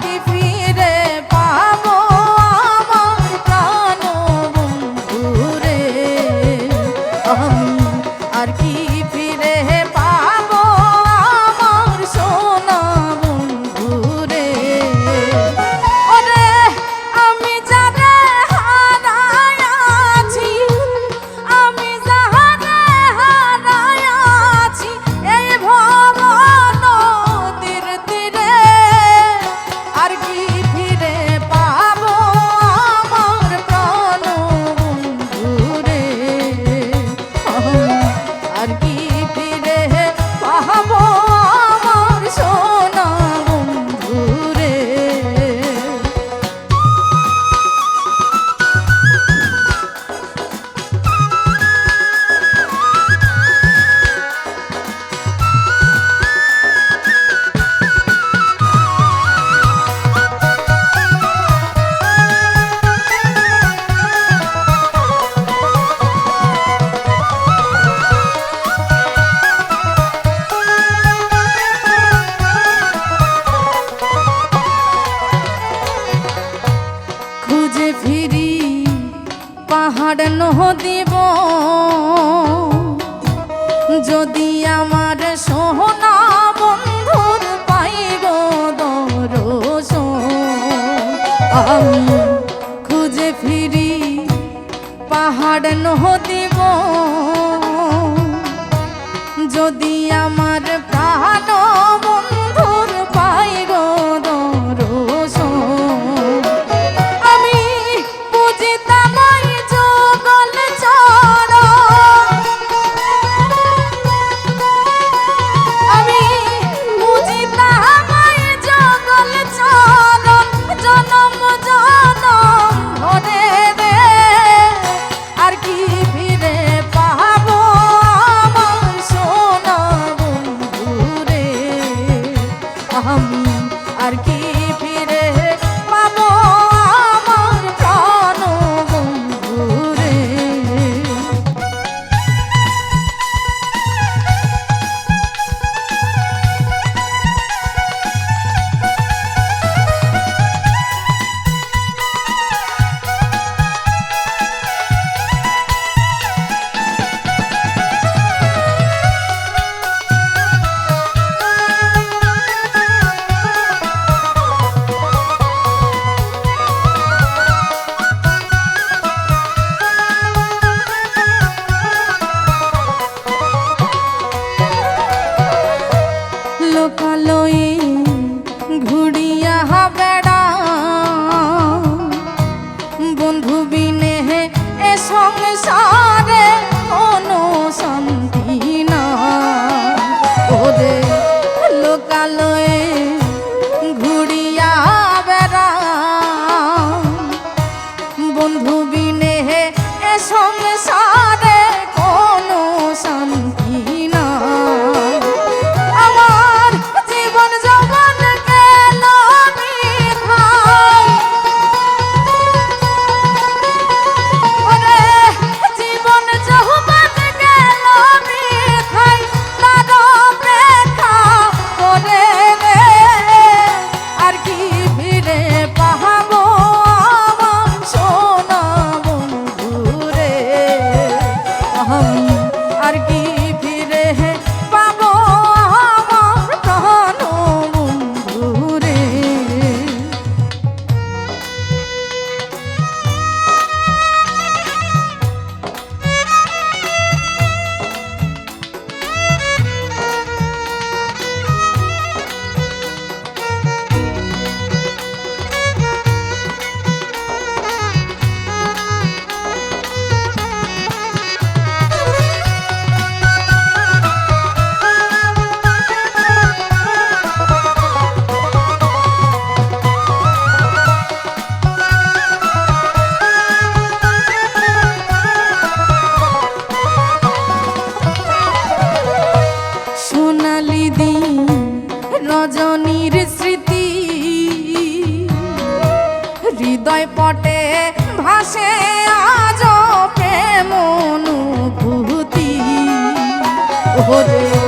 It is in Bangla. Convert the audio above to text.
give you ফিরি পাহাড় নহ দিব যদি আমার সোহনা বন্ধুর পাইব দরস আমি I learned. সোনালি দিন রজনীর স্মৃতি। হৃদয় পটে ভাসে আজ প্রেম অনুভূতি। ওরে